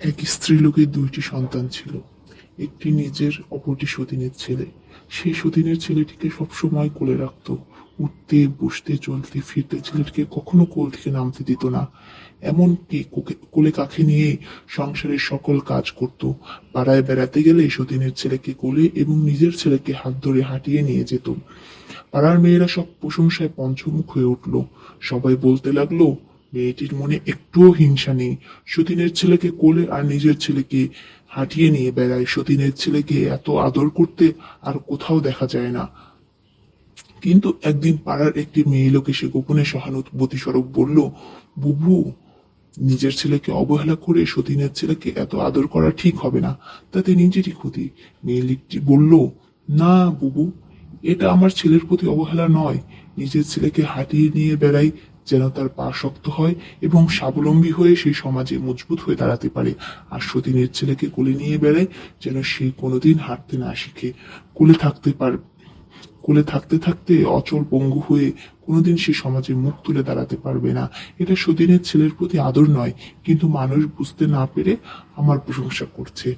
এক স্ত্রীলোকের দুইটি সন্তান ছিল। একটি নিজের, অপরটি সতীনের ছেলে। সেই সতীনের ছেলেটিকে সবসময় কোলে রাখতো, উঠতে, বসতে, চলতে, ফিরতে। ছেলেটিকে কখনো কোল থেকে নামতে দিত না। এমনকি কোলে কাছে নিয়ে সংসারের সকল কাজ করত। পাড়ায় বেড়াতে গেলে সতীনের ছেলেকে কোলে এবং নিজের ছেলেকে হাত ধরে হাঁটিয়ে নিয়ে যেত। পাড়ার মেয়েরা সব প্রশংসায় পঞ্চমুখ হয়ে উঠল। সবাই বলতে লাগল মেয়েটির মনে একটুও হিংসা নেই। সতীনের ছেলেকে কোলে আর নিজের ছেলেকে হাঁটিয়ে নিয়ে বেড়ায়। সতীনের ছেলেকে এত আদর করতে আর কোথাও দেখা যায় না। কিন্তু একদিন পাড়ার একটি মেয়ে লোক এসে গোপনে সহানুভূতি স্বরূপ বলল, বুবু, নিজের ছেলেকে অবহেলা করে সতীনের ছেলেকে এত আদর করা ঠিক হবে না। তাতে নিজেরই ক্ষতি। মেয়ে লোকটি বলল, না বুবু, এটা আমার ছেলের প্রতি অবহেলা নয়। নিজের ছেলেকে হাঁটিয়ে নিয়ে বেড়াই যেন তার পা শক্ত হয় এবং স্বাবলম্বী হয়ে সেই সমাজে মজবুত হয়ে দাঁড়াতে পারে। আর সতীনের ছেলেকে কোলে নিয়ে বেড়ায় যেন সে কোনোদিন হাঁটতে না শিখে। কোলে থাকতে পার কোলে থাকতে থাকতে অচল পঙ্গু হয়ে কোনোদিন সে সমাজে মুখ তুলে দাঁড়াতে পারবে না। এটা সতীনের ছেলের প্রতি আদর নয়, কিন্তু মানুষ বুঝতে না পেরে আমার প্রশংসা করছে।